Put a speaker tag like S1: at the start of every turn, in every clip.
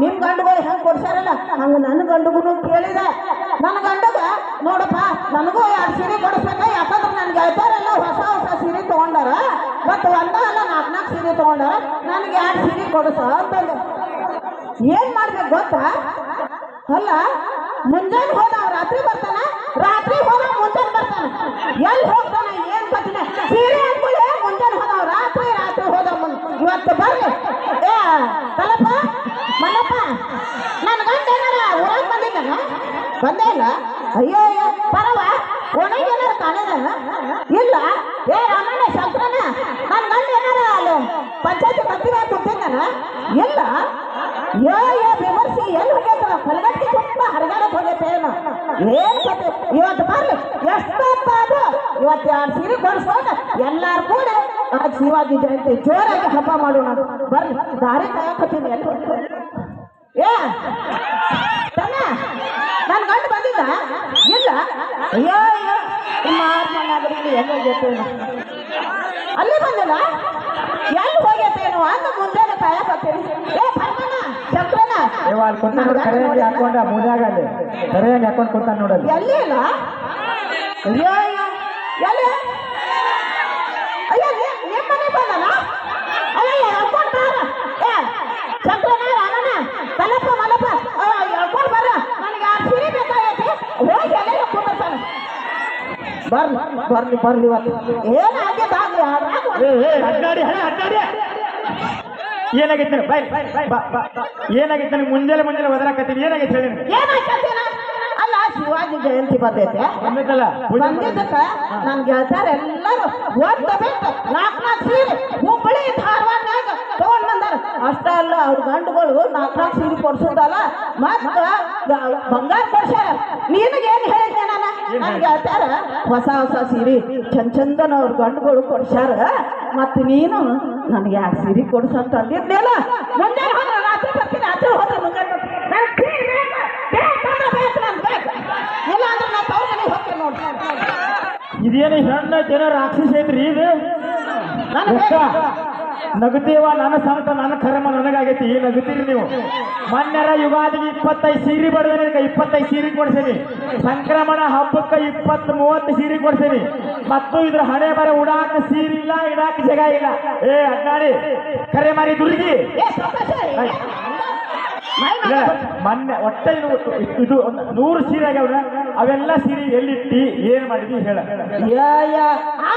S1: ನಿಮ್ ಗಂಡುಗಳು ಹೆಂಗೆ ಕೊಡ್ಸಾರಲ್ಲ ಹಂಗ ನನ್ನ ಗಂಡುಗೂ ಕೇಳಿದೆ. ನನ್ನ ಗಂಡಗ ನೋಡಪ್ಪ, ನನಗೂ ಎರಡು ಸೀರೆ ಕೊಡಿಸ್ಬೇಕ? ಯಾಕಂದ್ರೆ ನನ್ ಗೆಳತಿಯರೆಲ್ಲ ಹೊಸ ಹೊಸ ಸೀರೆ ತಗೊಂಡಾರ. ಮತ್ತು ಒಂದ ಅಲ್ಲ ನಾಲ್ಕು ನಾಲ್ಕು ಸೀರೆ ತಗೊಂಡಾರ. ನನಗೆ ಎರಡು ಸೀರೆ ಕೊಡಿಸ ಅಂತಂದು ಏನು ಮಾಡ್ಬೇಕು ಗೊತ್ತಾ? ಅಲ್ಲ, ಮುಂಜಾನೆ ಹೋದ ರಾತ್ರಿ ಬರ್ತಾನ? ರಾತ್ರಿ ಹೋದ ಮುಂಜಾನೆ ಬರ್ತಾನ? ಎಲ್ಲಿ ಹೋಗ್ತಾನೆ? ಏನ್ ಕತ್ತಿನ ಸೀರೆ ಅಂದ್ಕೊಳ್ಳಿ ಮುಂಜಾನೆ ಹೋದ ಅವ ರಾತ್ರಿ ರಾತ್ರಿ ಹೋದ ಮುನ್ ಇವತ್ತು ಬರ್ಲಿ ಏ ಕಲಪ್ಪ ಮಲ್ಲಪ್ಪ ನನ್ನ ಗಂಡ ಏನಾರ ಊರಾಗ ಬಂದಿದ್ದಾನ ಬಂದೇ ಅಯ್ಯೋ ಅಯ್ಯೋ, ಪರವ ಒಣಗಿ ಏನಾರ ಇಲ್ಲ, ಏ ರಾಮಣ್ಣ ಶಂಕರನ ನನ್ನ ಗಂಡ ಏನಾರ ಅಲ್ಲ, ಪಂಚಾಯತಿ ಕತ್ತಿರ ಕೂತಿದ್ದಾನ ಇಲ್ಲ. ಯೋ ಯೋ ವಿಮರ್ಶಿ, ಎಲ್ಲಿ ಹೋಗೈತ ಕಲಗಟ್ಟಿ ತುಂಬ ಹರಗಾಡಕ್ ಹೋಗೈತೆ ಏನು. ಏನ್ ಕತೆ ಇವತ್ತು ಬರ್ಲಿ ಎಷ್ಟೊತ್ತಾದ್ರು ಇವತ್ತು ಎರಡು ಸೀರೆ ಎಲ್ಲಾರು ಕೂಡ ಆ ಶಿವಾಜಿ ಜಯಂತಿ ಜೋರಾಗಿ ಹಬ್ಬ ಮಾಡೋಣ ಬರ್ಲಿ, ದಾರಿ ಕಾಯಕತ್ತೀನಿ ಎಲ್ಲಿ ಏ ತಮ್ಮ ನನ್ನ ಗಂಡ ಬಂದಿದ್ದ ಇಲ್ಲ ಅಯ್ಯೋ ನಿಮ್ಮ ಎಲ್ಲಿ ಹೋಗೈತೇನು ಅಲ್ಲಿ ಬಂದಲ್ಲ? ಎಲ್ಲಿ ಹೋಗೈತೇನು ಅಂತ ಮುಂದೆ ಕಾಯಕತ್ತೀನಿ ಏ
S2: ಇವ ಅಲ್ಲಿ ಕುಂತ ನೋಡಿ ಹಾಕೊಂಡ ಅಲ್ಲಿ. ಹಾಕೊಂಡ್ ನೋಡಲ್ಲಿ
S1: ಎಲ್ಲಿ ಇಲ್ಲ ಅಯ್ಯೋ. ಎಲ್ಲಿ ಅಯ್ಯೋ ನೀ- ನಿಮ್ಮ ಮನೆ ಬಂದನ ಅಯ್ಯೋ ಹೇಳ್ಕೊಂಡು ಬಾರ ಏ ಶಂಕರಣ್ಣ ರಾಮಣ್ಣ ಕಲ್ಲಪ್ಪ ಮಲ್ಲಪ್ಪ ಹೇಳ್ಕೊಂಡು ಬರ್ರ ನನಗೆ ಆ ಸೀರೆ ಬೇಕಾಗೈತಿ ಹೋಗಿ ಎಲ್ಲ ಕುಂದಿರ್ತಾನೆ ಬರ್ಲಿ ಬರ್ಲಿ ಬರ್ಲಿ ಇವತ್ತು. ಏನಾಗ್ಯದ ಆಗ್ಲಿ
S2: ಅಡ್ಡಾಡಿ ಅಡ್ಡಾಡಿ. ಏನಾಗೈತೆ? ಬೈ. ಏನಾಗೈತೆ ನನಗೆ? ಮುಂಜಾನೆ ಮುಂಜಾನೆ ಒದರಾಕತ್ತೀನಿ. ಏನಾಗೈತೆ ಹೇಳಿ
S1: ಅಲ್ಲ ಶಿವಾಜಿ ಜಯಂತಿ
S2: ಬರ್ತೈತೆ.
S1: ಬಂದಿದ್ದಕ್ಕ ನನ್ ಗೆಳತಾರ ಎಲ್ಲರೂ ಒಂದು ಬೇಕು ನಾಲ್ಕು ನಾಲ್ಕು ಸೀರೆ ಹುಬ್ಬಳ್ಳಿ ಬಂದಾರ ಅಷ್ಟ ಅಲ್ಲ ಅವ್ರ ಗಂಡುಗಳು ನಾಲ್ಕು ನಾಲ್ಕು ಸೀರೆ ಕೊಡ್ಸೋದಲ್ಲ ಮತ್ತ ಬಂಗಾರ ಕೊಡ್ಸ್ಯಾರ. ನಿನಗೇನು ಹೇಳಿದ್ದೆ ನಾನು? ನನಗೆ ಗೆಳತಾರ ಹೊಸ ಹೊಸ ಸೀರೆ ಚಂದ ಚಂದನ ಅವ್ರ ಗಂಡುಗಳು ಕೊಡ್ಸ್ಯಾರ ಮತ್ತು ನೀನು ನನಗೆ ಎರಡು ಸೀರೆ ಕೊಡ್ಸಂತ ಮುಂಜಾನೆ ಹೋದ್ರೆ ರಾತ್ರಿ ಬರ್ತೀನಿ ರಾತ್ರಿ ಹೋದ್ರೆ ಇಲ್ಲ ಅಂದ್ರೆ ನಾ ತವ್ರ ಮನೆಗೆ ಹೋಗ್ತೀನಿ ನೋಡಿ
S2: ಇದೇನು ಹೆಣ್ಣು ಜನ ರಾಕ್ಷಸ ಐತ್ರಿ ಇದು? ನಗತೀವ ನನ್ನ ಸಂತ ನನ್ನ ಕರ್ಮ ನನಗಾಗೈತಿ ಈ ನಗುತ್ತೀರಿ ನೀವು? ಮನ್ನರ ಯುಗಾದಿಗೆ ಇಪ್ಪತ್ತೈದು ಸೀರೆ ಬಡದನಿಗೆ ಇಪ್ಪತ್ತೈದು ಸೀರೆ ಕೊಡ್ಸೇನಿ. ಸಂಕ್ರಮಣ ಹಬ್ಬಕ್ಕೆ ಇಪ್ಪತ್ತು ಮೂವತ್ತು ಸೀರೆ ಕೊಡ್ಸೀನಿ. ಮತ್ತು ಇದ್ರ ಹಣೆ ಬರ ಉಡಾಕ ಸೀರೆ ಇಲ್ಲ ಇಡಾಕ ಜಗ ಇಲ್ಲ. ಏ ಅಣ್ಣಾಡಿ ಕರೆ ಮಾರಿ ದುರ್ಗಿ. ಮೊನ್ನೆ ಒಟ್ಟೆ ಇದು ನೂರು ಸೀರೆ ಆಗ್ಯಾವ ಅವೆಲ್ಲ ಸೀರೆ ಎಲ್ಲಿಟ್ಟಿ ಏನ್ ಮಾಡಿದ್ವಿ ಹೇಳ.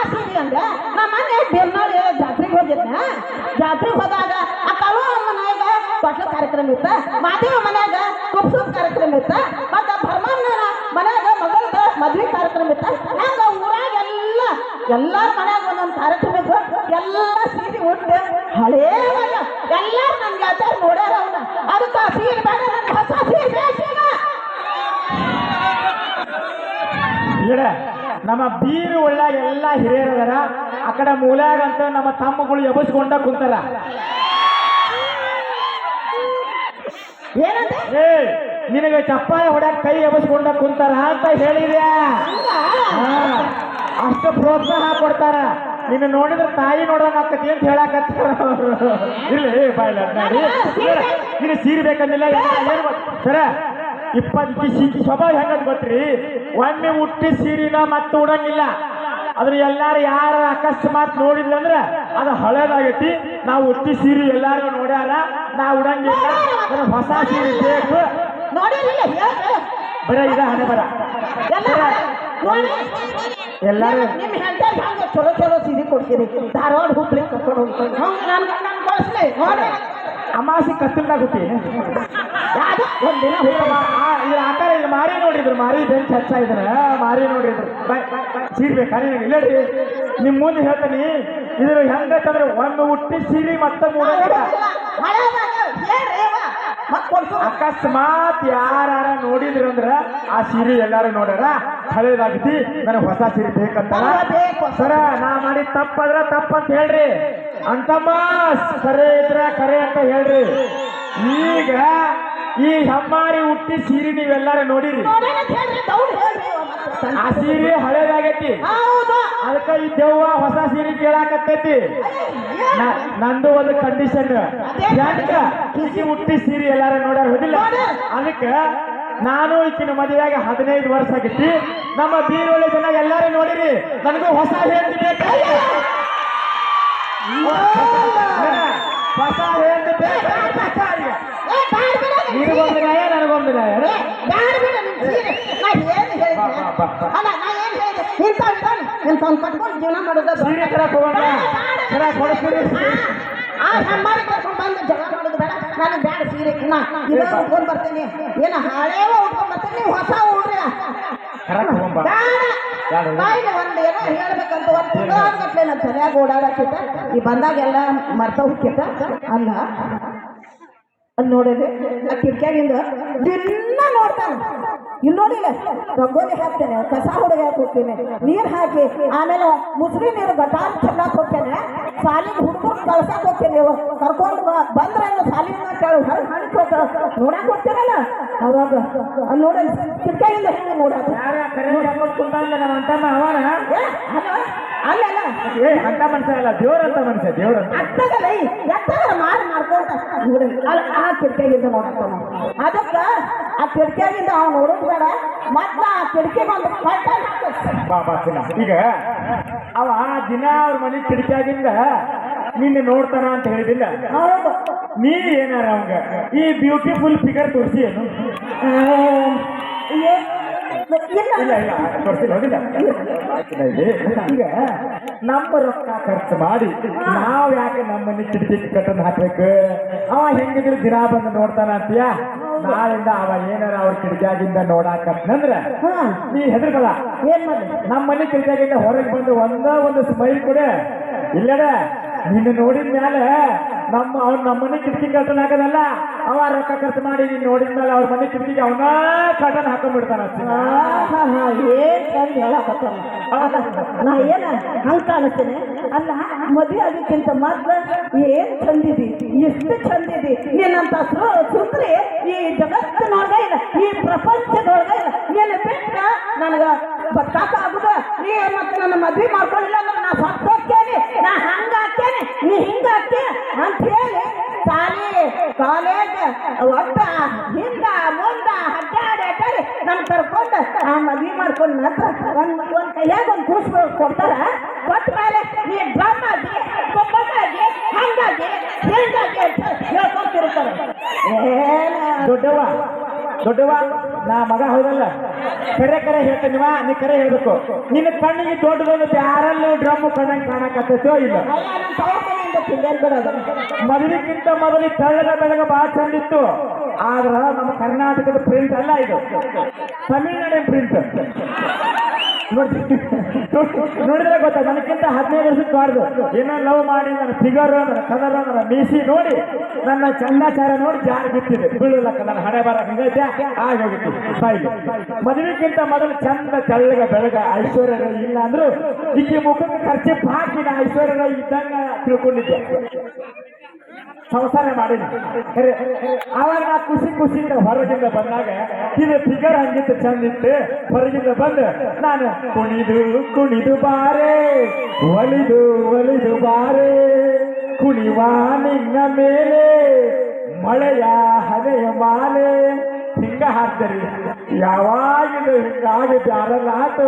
S1: ಯಾ, ಯಾ, ಆ ಅಂದ್ರೆ ನಮ್ಮ ಮನೆ ಬೆನ್ನೋಳಿ ಜಾತ್ರೆಗೆ ಹೋಗಿದ್ನ. ಜಾತ್ರೆಗೆ ಹೋದಾಗ ಆ ಕಳು ಮನ್ಯಾಗ ಕೊಟ್ಲ ಕಾರ್ಯಕ್ರಮ ಇತ್ತ ಮಾದೇವ ಮನ್ಯಾಗ ಕುಪ್ಸದ ಕಾರ್ಯಕ್ರಮ ಇತ್ತ ಮತ್ತ ಭರ್ಮಣ್ಣನ ಮನ್ಯಾಗ ಮಗಳದ ಮದ್ವೆ ಕಾರ್ಯಕ್ರಮ ಇತ್ತ. ಹಂಗ ಊರಾಗ ಎಲ್ಲ ಎಲ್ಲಾರ ಮನ್ಯಾಗ ಒಂದೊಂದು ಕಾರ್ಯಕ್ರಮ ಇತ್ತು. ಎಲ್ಲ ಸೀರೆ ಉಟ್ಟು ಹಳೇ ಎಲ್ಲಾರು ನನ್ ಜಾತ್ರೆ ನೋಡ್ಯಾರ ಅವನ. ಅದಕ್ಕೆ ಸೀರೆ ಬೇಡ ನನ್ಗೆ ಹೊಸ ಸೀರೆ
S2: ನಮ್ಮ ಬೀರು ಒಳ್ಳಾಗ ಎಲ್ಲ ಹಿರಿಯರದಾರ ಆ ಕಡೆ ಮೂಲಾಗಂತ ನಮ್ಮ ತಮ್ಮಗಳು ಎಬಸ್ಕೊಂಡ ಕುಂತಾರ
S1: ಏನಂತ?
S2: ಏ ನಿನಗೆ ಚಪ್ಪಾಳೆ ಹೊಡ್ಯಾಕ ಕೈ ಎಬಸ್ಕೊಂಡ ಕುಂತಾರ ಅಂತ ಹೇಳಿದ್ಯಾ? ಅಷ್ಟು ಪ್ರೋತ್ಸಾಹ ಕೊಡ್ತಾರ. ನಿನ್ನ ನೋಡಿದ್ರೆ ತಾಯಿ ನೋಡೋಣ ಆಗ್ತೈತಿ ಅಂತ ಹೇಳಕತ್ತಾರ ಅವರು. ಇಲ್ಲ ಬಾಯ್ಲ. ಇಲ್ಲ, ನಿನ್ನ ಸೀರೆ ಬೇಕಂದಿಲ್ಲ ಸರ ಇಪ್ಪತ್ತು ಸೀಟಿ ಸ್ವಭಾವ ಹೆಂಗದ್ ಗೊತ್ತ್ರಿ? ಒಮ್ಮೆ ಹುಟ್ಟಿ ಸೀರಿನ ಮತ್ತೆ ಉಡಂಗಿಲ್ಲ. ಅದ್ರ ಎಲ್ಲಾರು ಯಾರ ಅಕಸ್ಮಾತ್ ನೋಡಿದ್ರಂದ್ರ ಅದು ಹಳೇದಾಗೈತಿ. ನಾವು ಹುಟ್ಟಿ ಸೀರೆ ಎಲ್ಲಾರು ನೋಡ್ಯಾರ ನಾವು ಉಡಂಗಿಲ್ಲ. ಹೊಸ ಸೀರೆ ಬೇಕು. ಬರ ಇದ ಹಣೆ ಬರ. ಎಲ್ಲಾರು
S1: ಹೆಂಡತಿ ಚಲೋ ಚಲೋ ಸೀರೆ ಕೊಡ್ತೀರಿ. ಧಾರವಾಡ ಹುಬ್ಳಿ ಕರ್ಕೊಂಡು ಹೋಗ್ತೀನಿ.
S2: ಅಮಾಸಿ ಕತ್ತಲ್ದಾಗ ಹುಟ್ಟಿ.
S1: ಯಾವ್ದು ಒಂದಿನ
S2: ಇದ್ರ ಮಾ- ಆ, ಇದ್ರ ಆಕಾರ ಇಲ್ಲಿ ಮಾರಿ ನೋಡಿದ್ರು. ಮಾರಿ ಬೆಂಚ್ ಹಚ್ಚ ಇದ್ರ. ಮಾರಿ ನೋಡಿದ್ರು. ಬಾಯ್ ಸೀರೆ ಬೇಕಾ ನಿನಗೆ? ನಿಮ್ಮ ನಿಮ್ ಮುಂದೆ ಹೇಳ್ತೀನಿ. ಇದ್ರ ಹೆಂಗಂತಂದ್ರೆ ಒಂದು ಹುಟ್ಟಿ ಸೀರೆ ಮತ್ತೆ ಅಕಸ್ಮಾತ್ ಯಾರ ನೋಡಿದ್ರಂದ್ರ ಆ ಸೀರೆ ಎಲ್ಲಾರು ನೋಡ್ಯಾರ. ಹಳೇದಾಗೈತಿ ನನಗೆ ಹೊಸ ಸೀರೆ ಬೇಕಂತಾರ.
S1: ಬೇಕು.
S2: ಸರ ನಾ ಮಾಡಿ ತಪ್ಪಂದ್ರ ತಪ್ಪಂತ ಹೇಳ್ರಿ. ಅಂತಮ್ಮ ಕರೆ ಇದ್ರ ಕರೆ ಅಂತ ಹೇಳ್ರಿ. ಈಗ ಈ ಹೆಮ್ಮಾರಿ ಹುಟ್ಟಿ ಸೀರೆ ನೀವೆಲ್ಲಾರು ನೋಡಿರಿ. ಆ ಸೀರೆ ಹಳೇದಾಗೈತಿ. ಅದಕ್ಕ ಈ ದೆವ್ವ ಹೊಸ ಸೀರೆ ಕೇಳಾಕತ್ತೈತಿ. ನಂದು ಒಂದು ಕಂಡೀಷನ್ ಯಾಕ? ಕಿಸಿ ಹುಟ್ಟಿ ಸೀರೆ ಎಲ್ಲಾರ ನೋಡ್ಯಾರ ಹೋದಿಲ್ಲ? ಅದಕ್ಕ ನಾನು ಈಕಿನ ಮದುವೆಯಾಗ ಹದಿನೈದು ವರ್ಷ ಆಗೈತಿ ನಮ್ಮ ಬೀರೊಳ್ಳೆ ಜನ ಎಲ್ಲಾರು ನೋಡಿರಿ. ನನಗೂ ಹೊಸ ಹೇಳ್ತೀನಿ ಬೇಕಾಗಿ ಹೊಸ ಹೆಂಡತಿ ಬೇಕಾಗಿ
S1: ಏ, ಬ್ಯಾಡ ಬಿಡು ನಿನ್ ಸೀರೆ.
S2: ನಿನಗೊಂದು ನ್ಯಾಯ ನನಗೊಂದು ನ್ಯಾಯ
S1: ಏ, ಬ್ಯಾಡ ಬಿಡು ನಿನ್ ಸೀರೆ. ನಾ ಏನ್ ಹೇಳಿದೆ?
S2: ಬಾ, ಬಾ, ಬಾ, ಬಾ.
S1: ಅಲ್ಲ, ನಾ ಏನ್ ಹೇಳಿದೆ? ಇಂಥವ್ ಇದಾನೆ. ಇಂಥವ್ನ್ ಕಟ್ಕೊಂಡು ಜೀವನ ಮಾಡೋದು
S2: ಸೀರೆ ತರಕ್ ಹೋಗೋಣ ತರಕ್ ಕೊಡಿಸ್ತೀರಿ
S1: ಆ ಹೆಮ್ಮಾರಿ ಕರ್ಕೊಂಡ್ ಬಂದು ಜಗಳ ಮಾಡೋದು ಬೇಡ ನನಗೆ ಬ್ಯಾಡ ಸೀರೆ ನಾ ಇದೇ ಉಟ್ಕೊಂಡ್ ಬರ್ತೀನಿ ಏನ ಹಳೇವ ಉಟ್ಕೊಂಡ್ ಬರ್ತೀನಿ ನೀವು ಹೊಸ ಉಡ್ರಿ
S2: ಕರಕ್ ಹೋಗೋಣ ಬಾ.
S1: ಬೇಡ ಬಾಯಿಗೆ ಒಂದ್ ಏನೋ ಹೇಳ್ಬೇಕಂತ ಒಂದ್ ನನ್ನ ತಲೆಯಾಗ ಓಡಾಡಕ್ಕಿತ್ತ ಈ ಬಂದಾಗೆಲ್ಲ ಮರ್ತ ಹೋಗ್ತಿತ್ತ? ಅಲ್ಲ? ಅಲ್ಲಿ ನೋಡೋದು ಆ ಕಿಟಕಿಯಾಗಿಂದ ದಿನ ನೋಡ್ತಾನೆ. ಇಲ್ಲಿ ನೋಡಿಲ್ಲ ರಂಗೋಲಿ ಹಾಕ್ತೇನೆ ಕಸ ಹುಡುಗ ಹೋಗ್ತೇನೆ. ನೀರು ಹಾಕಿ ಆಮೇಲೆ ಮುಸ್ರಿ ನೀರು ಗಟಾರ್ ಚೆನ್ನಾಗಿ ಹೋಗ್ತೇನೆ ಸಾಲಿನ ಹುಡುಗರು ಕಳ್ಸಕ್ ಹೋಗ್ತೇನೆ ನೀವು. ಕರ್ಕೊಂಡು ಬಂದ್ರೆ ಸಾಲಿನ ಕೇಳು ಹೋಗ್ತ ನೋಡಕ್ಕೆ ನೋಡಕ್ ಹೋಗ್ತೇನಲ್ಲ ಅವಾಗ ಅಲ್ಲಿ ನೋಡಿ ಕಿಟಕಿಯಾಗಿಂದ ಹೆಂಗೆ ನೋಡಾಕ
S2: ಯಾರ ಕರೆ ನಮ್ಮ ಅಂತಮ್ಮ ಅವನ
S1: ಏ, ಅಲ್ಲ ಅಲ್ಲ ಅಲ್ಲ.
S2: ಏ ಅಂತ ಮನುಷ್ಯ ಅಲ್ಲ ದೇವ್ರಂತ ಮನುಷ್ಯ ದೇವ್ರಂತ.
S1: ಅತ್ತಗಲ್ಲ ಎತ್ತಗಲ್ಲ ಮಾರು ಮಾಡ್ಕೊಂತ. ನೋಡಿ ಅಲ್ಲ ಆ ಕಿಟಕಿಯಾಗಿಂದ ನೋಡ್ತಾನ ಅದಕ್ಕ ಆ ಕಿಟಕಿಯಾಗಿಂದ ಅವ್ನು ನೋಡೋದು ಬೇಡ ಮತ್ತ ಆ ಕಿಟಕಿಗೆ ಒಂದು
S2: ಬಾ ಬಾ ಚಿನ್ನ. ಈಗ ಅವ ದಿನ ಅವ್ರ ಮನೆ ಕಿಟಕಿಯಾಗಿಂದ ನಿನ್ನೆ ನೋಡ್ತಾನ ಅಂತ ಹೇಳಿದಿಲ್ಲ ನೀ ಏನಾರ ಅವಂಗ ಈ ಬ್ಯೂಟಿಫುಲ್ ಫಿಗರ್ ತೋರಿಸಿ ಏನು?
S1: ಇಲ್ಲ
S2: ಹೋಗಿಲ್ಲ. ಈಗ ನಮ್ಮ ರೊಕ್ಕ ಖರ್ಚು ಮಾಡಿ ನಾವು ಯಾಕೆ ನಮ್ಮ ಮನೆ ಕಿಟಕಿ ಕಟ್ಟನ್ನು ಹಾಕ್ಬೇಕು? ಅವ ಹೆಂಗಿದ್ರು ದಿನ ಬಂದು ನೋಡ್ತಾನ ಅಂತೀಯ? ನಾಳಿಂದ ಅವ ಏನಾರ ಅವ್ರ ಕಿಟಕಿಯಾಗಿಂದ ನೋಡಾಕತ್ನಂದ್ರ
S1: ಹಾ.
S2: ನೀ ಹೆದರ್ಬೇಡ.
S1: ಏನ್ ಮಾಡಿ
S2: ನಮ್ಮ ಮನೆ ಕಿಟಕಿಯಾಗಿಂದ ಹೊರಗೆ ಬಂದು ಒಂದ ಒಂದು ಸ್ಮೈಲ್ ಕೊಡೆ. ಇಲ್ಲಡ ನಿನ್ನ ನೋಡಿದ ಮ್ಯಾಲೆ ನಮ್ಮ ಅವ್ರ ನಮ್ಮನೆ ಕಿಟಕಿ ಕಟ್ಟನ್ ಹಾಕೋದಲ್ಲ ಅವ ರೊಕ್ಕ ಖರ್ಚು ಮಾಡಿ ನೀನ್ ನೋಡಿದ ಮೇಲೆ ಅವ್ರ ಮನೆ ಕಿಟಕಿಗೆ ಅವನ ಕಟನ್ ಹಾಕೊಂಡ್ಬಿಡ್ತಾನ
S1: ಏನ್ ಹಂಗ ಕಾಣಿಸ್ತೇನೆ ಅಲ್ಲ ಮದುವೆ ಅದಕ್ಕಿಂತ ಮಾತ್ರ ಏನ್ ಚಂದಿದಿ? ಎಷ್ಟು ಚಂದಿದಿ? ಸು- ಸುಂದ್ರಿ ಈ ಜಗತ್ತಿನೊಳಗ ಇಲ್ಲ, ಈ ಪ್ರಪಂಚದೊಳಗ ಇಲ್ಲ. ನೀನು ಬಿಟ್ಟ ನನಗ ಬತ್ತಾಕ ಆಗುದ? ನೀ ಮತ್ತೆ ನನ್ನ ಮದ್ವೆ ಮಾಡ್ಕೊಳ್ಳಿಲ್ಲ ಅಂದ್ರೆ ನಾ ಸತ್ತೋಗ್ತೇನೆ ನಾ ಹಂಗ ನೀ ಹಿಂಗಾಕ್ತಿ ಅಂತ ಹೇಳಿ ಶಾಲೆ ಕಾಲೇಜ್ ಒಟ್ಟ ಹಿಂದ ಮುಂದ ಅಡ್ಡಾಡಿ ಅಡ್ಡಾಡಿ ನಮ್ ಕರ್ಕೊಂಡು ಆ ಮದ್ವೆ ಮಾಡ್ಕೊಂಡ್ ನಂತರ ಒಂದ್ ಒಂದ್ ಕೈಯಾಗ ಒಂದ್ ಕೂಸ್ ಕೊಡ್ತಾರ. ಕೊಟ್ಟ ಮೇಲೆ ನೀ ಡ್ರಮ್ ಆಗಿ ಕೊಬ್ಬಕ್ಕಾಗಿ ಹಂಗಾಗಿ ಹಿಂಗಾಗಿ ಅಂತ ಹೇಳ್ಕೊಂತಿರ್ತಾರೆ. ಏನ
S2: ದೊಡ್ಡವ ದೊಡ್ಡವ ನಾ ಮಗ ಹೌದಲ್ಲ? ಕರೆ ಕರೆ ಹೇಳ್ತೀನಿವ ನೀ ಕರೆ ಹೇಳ್ಬೇಕು. ನಿನ್ನ ಕಣ್ಣಿಗೆ ದೊಡ್ಡದೊಂದು ಯಾರಲ್ಲೂ ಡ್ರಮ್ ಕಣ್ಣಂಗೆ ಕಾಣಕತ್ತೈತೋ ಇಲ್ಲ? ಮೊದಲಿಕ್ಕಿಂತ ಮೊದಲು ತೆಳ್ಳಗ ಬೆಳಗ ಬಹಳ ಚಂದಿತ್ತು. ಆದ್ರ ನಮ್ಮ ಕರ್ನಾಟಕದ ಪ್ರಿಂಟ್ ಅಲ್ಲ ಇದು. ತಮಿಳ್ನಾಡಿನ ಪ್ರಿಂಟ್ ನೋಡಿ ನೋಡಿದ್ರೆ ಗೊತ್ತಾ, ನನಗಿಂತ ಹದಿನೈದು ವರ್ಷಕ್ಕೆ ಬಾರ್ದು ಏನೋ ಲವ್ ಮಾಡಿ, ನನ್ನ ಫಿಗರ್ ನನ್ನ ಕಲರ್ ನನ್ನ ಮೀಸಿ ನೋಡಿ, ನನ್ನ ಚಂದಾಚಾರ ನೋಡಿ ಜಾರಿ ಬಿಟ್ಟಿದೆ. ಬೀಳಲಕ್ಕ ನನ್ನ ಹಣೆ ಬರ ಹಿಂಗೈತೆ ಆಗೋಗಿತ್ತು ಬಾಯಿಗೆ ಮದುವೆಗಿಂತ ಮೊದಲು ಚಂದ ತೆಳ್ಳಗ ಬೆಳಗ ಐಶ್ವರ್ಯ ಇಲ್ಲ ಅಂದ್ರು, ಈಕೆ ಮುಖಕ್ಕೆ ಖರ್ಚು ಹಾಕಿ ನಾ ಐಶ್ವರ್ಯ ಇದ್ದಂಗ ತಿಳ್ಕೊಂಡಿದ್ದೆ. ಸಂಸಾರ ಮಾಡೀನಿ ಅವಾಗ ನಾ ಖುಷಿ ಖುಷಿಯಿಂದ ಹೊರಗಿಂದ ಬಂದಾಗ, ಇದು ಫಿಗರ್ ಹಂಗಿತ್ತು ಚಂದಿತ್ತು ಹೊರಗಿಂದ ಬಂದು, ನಾನು ಕುಣಿದು ಕುಣಿದು ಬಾರೆ, ಒಲಿದು ಒಲಿದು ಬಾರೆ, ಕುಣಿವಾ ನಿನ್ನ ಮೇಲೆ, ಮಳೆಯ ಹನೆಯ ಮಾಲೆ ಹಿಂಗ ಹಾಕ್ತರಿ ಯಾವಾಗಿಂದ ಹಿಂಗಾಗಿ ಬ್ಯಾರಲ್ಲ ಆತು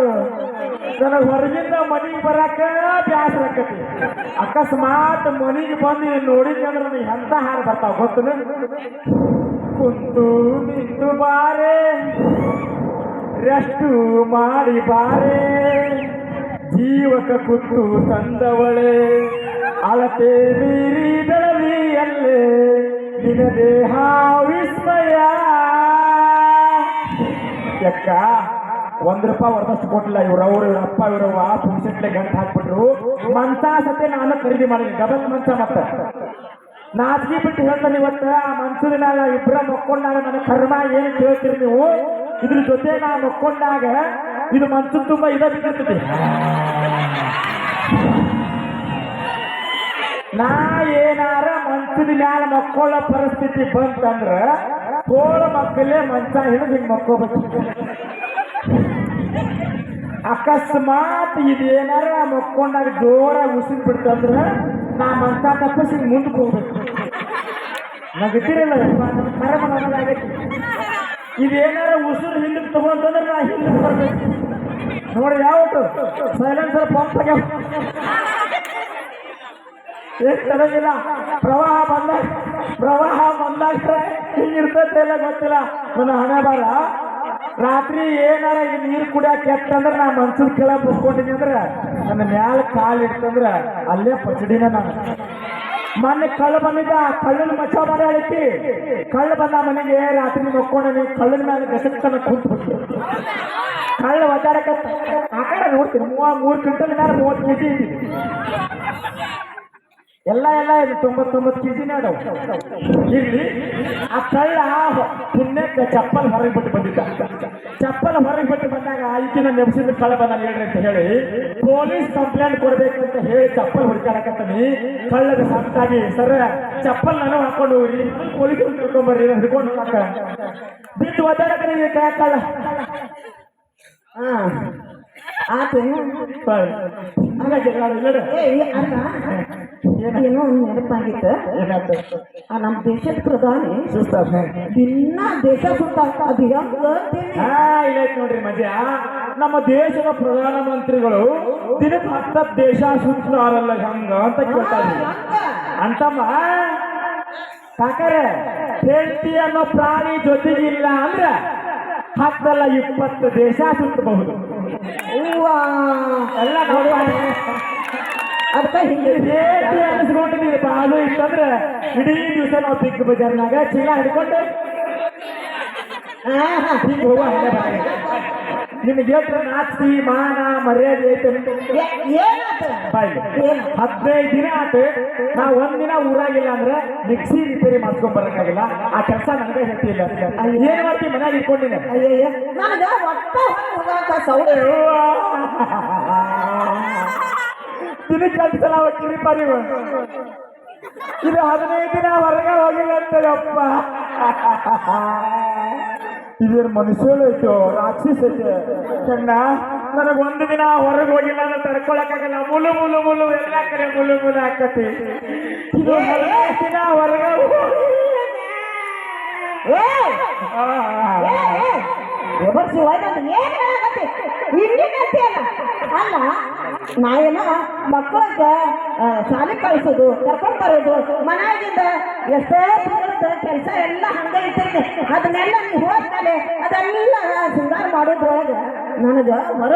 S2: ನನಗೆ ಹೊರಗಿಂದ ಮನೆಗೆ ಬರಾಕ ಬ್ಯಾಸರ ಆಕತಿ. ಅಕಸ್ಮಾತ್ ಮನೆಗೆ ಬಂದು ನೋಡಿದ್ರೆ ನನಗೆ ಎಂತ ಹಾರ ಬರ್ತಾವ ಗೊತ್ತು ಕುಂತು ನಿಂತು ಬಾರೆ. ರೆಸ್ಟು ಮಾಡಿ ಬಾರೆ. ಜೀವಕ ಕುತ್ತು ತಂದವಳೆ. ಅಳತೆ ಮೀರಿ ಬೆಳಲಿಯಲ್ಲೇ ನಿನ ದೇಹ ಯಕ್ಕ ಒಂದ್ ರೂಪಾಯಿ ವರದಷ್ಟು ಕೊಟ್ಟಿಲ್ಲ ಇವ್ರ, ಅವ್ರು ಇವ್ರ ಅಪ್ಪ ಇವ್ರವ್ವ ಪುಂಸೆಟ್ಲೆ ಗಂಟು ಹಾಕ್ಬಿಟ್ರು. ಮಂಚ ಸತೆ ನಾನು ಖರೀದಿ ಮಾಡಿದ್ವಿ ಡಬಲ್ ಮಂತ ಮತ್ತೆ. ನಾಚಿಕೆ ಬಿಟ್ಟು ಹೇಳ್ತಾನೆ ಇವತ್ತ, ಆ ಮನ್ಸೂರಿನಾಗ ಇಬ್ಬರ ಮಕ್ಕೊಂಡಾಗ ನನ್ನ ಕರ್ಮ ಏನು ಕೇಳ್ತೀರಿ ನೀವು? ಇದ್ರ ಜೊತೆ ನಾ ಮಕ್ಕೊಂಡಾಗ ಇದು ಮನ್ಸು ತುಂಬಾ ಇದ ಬಿಟ್ಟಿರ್ತೈತಿ ನಾ ಏನಾರ ಮಂಚದ ಮ್ಯಾಲ ಮಕ್ಕೊಳ್ಳೋ ಪರಿಸ್ಥಿತಿ ಬಂತಂದ್ರ ತೋಳ ಮಕ್ಕಳೇ ಮಂಚ ಹಿಡಿದು ಹಿಂಗೆ ಮಕ್ಕೋಬೇಕು. ಅಕಸ್ಮಾತ್ ಇದೇನಾರ ಮಕ್ಕೊಂಡಾಗ ಜೋರ ಉಸಿರು ಬಿಡ್ತಂದ್ರೆ ನಾ ಮಂತ ತಪ್ಪಿಸಿ ಮುಂದೆ ಹೋಗ್ಬೇಕು. ನಗತಿರಲ್ಲ ಗೊತ್ತಿರಲ್ಲ ಇದು ಇದೇನಾರ ಉಸಿರು ಹಿಂದಕ್ಕೆ ತಗೊಂತಂದ್ರೆ ನಾ ಹಿಂದಕ್ಕೆ ಬರ್ಬೇಕು. ನೋಡಿ ಯಾವತ್ತು ಸೈಲೆನ್ಸರ್ ಪಂಪ್ ಆಗ್ಯಾವ ಏನ್ ತಡಗಿಲ್ಲ ಪ್ರವಾಹ ಬಂದಾಗ ಪ್ರವಾಹ ಬಂದಾಗ ಹಿಂಗಿರ್ತೈತೆ ಗೊತ್ತಿಲ್ಲ. ನನ್ನ ಹಣೆ ಬರ. ರಾತ್ರಿ ಏನಾರ ಈ ನೀರು ಕುಡಿಯಕ್ಕೆ ಎತ್ತಂದ್ರೆ ನಾ ಮನ್ಸದ ಕೆಳಗೆ ಮುಕ್ಕೊಂಡಿನಿ ಅಂದ್ರೆ ನನ್ನ ಮ್ಯಾಲ ಕಾಲು ಇಡ್ತಂದ್ರೆ ಅಲ್ಲೇ ಪಚಡಿನ ನಾನು. ಮೊನ್ನೆ ಕಳ್ಳು ಬಂದಿದ್ದ, ಕಳ್ಳನ ಮಚ್ಚ ಮಾಡಾಳಿತಿ ಕಳ್ಳು ಬಂದ ಮನೆಗೆ ರಾತ್ರಿ ಮಕ್ಕೊಂಡನಿ, ಕಳ್ಳನ ಮೇಲೆ ಗಸಕ್ಕನ ಕೂತ್ಬಿಟ್ಟು ಕಳ್ಳು ಒದ್ದಾಡಕತ್ತ. ಆ ಕಡೆ ನೋಡ್ತೀನಿ, ಮೂವ ಮೂರು ಕ್ವಿಂಟಲ್ ಮೇಲೆ ಮೂವತ್ತು ಕೆಜಿ ಇದ್ದೀನಿ ಎಲ್ಲ ಎಲ್ಲ ಇದು. ತೊಂಬತ್ತೊಂಬತ್ತು ಕೆ ಜಿನೇ ಅದಾವ. ಆ ಕಳ್ಳ ಪುಣ್ಯಕ್ಕೆ ಚಪ್ಪಲ್ ಹೊರಗೆ ಬಿಟ್ಟು ಬಂದಿದ್ದ. ಚಪ್ಪಲ್ ಹೊರಗೆ ಬಿಟ್ಟು ಬಂದಾಗ ಈಕಿನ ನೆಬ್ಸಿದ ಕಳ್ಳ ಬಂದ ಹೇಳ್ರಿ ಅಂತ ಹೇಳಿ ಪೊಲೀಸ್ ಕಂಪ್ಲೇಂಟ್ ಕೊಡ್ಬೇಕಂತ ಹೇಳಿ ಚಪ್ಪಲ್ ಹುಡುಕಾಡಕತ್ತೀನಿ ಕಳ್ಳದ ಸಂತಾಗಿ, ಸರ್, ಚಪ್ಪಲ್ ನಾನು ಹಾಕೊಂಡು ಹೋಗ್ರಿ ಪೊಲೀಸ್ ಕರ್ಕೊಂಬರ್ರಿ ಹಿಡ್ಕೊಂಡು ಬಿಟ್ಟು ಒದ್ದಾಡಕ್ಕೆ ಕಳ್ಳ.
S1: ಹಾ ಆತು
S2: ಹಂಗಾಗಿ ನಾನು ಇಲ್ಲ
S1: ಏ ಏ, ಅಲ್ಲ ಏನೋ? ಒಂದು ನೆನಪಾಗಿತ್ತು. ಆ ನಮ್ಮ ದೇಶದ ಪ್ರಧಾನಿ ದಿನ ದೇಶ ಸುತ್ತ ಅದು ಹೆಂಗ
S2: ನೋಡ್ರಿ ಮಜಾ. ನಮ್ಮ ದೇಶದ ಪ್ರಧಾನ ಮಂತ್ರಿಗಳು ದಿನಕ್ಕೆ ಹತ್ತತ್ತು ದೇಶ ಸುತ್ತಾರಲ್ಲ ಹಂಗ ಅಂತ ಕೇಳ್ತಾರೆ. ಅಂತಮ್ಮ ಕಾಕರೆ ಹೆಂಡತಿ ಅನ್ನೋ ಪ್ರಾಣಿ ಜೊತೆಗಿಲ್ಲ ಅಂದ್ರೆ ಹತ್ತಲ್ಲ ಇಪ್ಪತ್ತು ದೇಶ ಸುತ್ತಬಹುದು. ಎಲ್ಲ
S1: ಅದಕ್ಕ ಹಿಂಗೆ
S2: ಅನಿಸ್ಕೊಂಡಿದ್ದೀವಿ ಬಾಳು ಇತ್ತಂದ್ರೆ ಇಡೀ ದಿವಸ ನಾವು ಬಿಗ್ ಬಜಾರ್ನಾಗ ಚೀಲ ಹಿಡ್ಕೊಂಡು.
S1: ಹಾ, ಹಾ.
S2: ಹೀಗೆ ಹೋಗೋ ಎಷ್ಟು ನಾಚಿಕೆ ಮಾನ ಮರ್ಯಾದೆ ಅಂತ? ಹದಿನೈದು ದಿನ ಆತು ನಾ ಒಂದಿನ ಊರಾಗಿಲ್ಲ ಅಂದ್ರೆ ಮಿಕ್ಸಿ ರಿಪೇರಿ ಮಾಡ್ಕೊಂಡ್ ಬರಕಾಗಿಲ್ಲ ಆ ಕೆಲಸ ನನಗೆ ಹೇಳ್ತಿಲ್ಲ. ಏನ್ ಮಾಡ್ತಿ ಮನ್ಯಾಗ ಇಟ್ಕೊಂಡಿನ ದಿನಕ್ಕೆ ಎಂಟು ಸಲ ಹೋಗ್ತೀರಿಪ್ಪ ನೀವು ಇದು ಹದಿನೈದು ದಿನ ಹೊರಗೆ ಹೋಗಿಲ್ಲ ಅಂತ ಅಪ್ಪ ಇದೇನು ಮನುಷ್ಯಳು ಐತೋ ರಾಕ್ಷಸ ಐತೆ ಕಣ್ಣ ನನಗೆ ಒಂದು ದಿನ ಹೊರಗೆ ಹೋಗಿಲ್ಲ ಅಂದ್ರೆ ತಡ್ಕೊಳಕ್ಕಾಗಲ್ಲ ಮುಲು ಮುಲು ಮುಲು ಎಲ್ಲ ಕಡೆ ಮುಲು ಮುಲು ಹಾಕತಿ ಇದು ಹದಿನೈದು ದಿನ ಹೊರಗೆ
S1: ಏ ಅತ್ತಿ ಅಲ್ಲ ಅಲ್ಲ ಮಕ್ಕಳಕ್ಕ ಶಾಲೆ ಕಳಿಸೋದು, ಕರ್ಕೊಂಡ್ ಬರೋದು ಮನೆಯಾಗಿಂದ ಎಷ್ಟೋ ಕೆಲಸ ಎಲ್ಲ ಹಂಗೆ ಇರ್ತೈತೆ ಅದನ್ನೆಲ್ಲ ನೀವು ಹೋದ್ಮೇಲೆ ಅದೆಲ್ಲ ಸುಧಾರ ಮಾಡೋದ್ರೊಳಗೆ ನನಗೆ ಹೊರ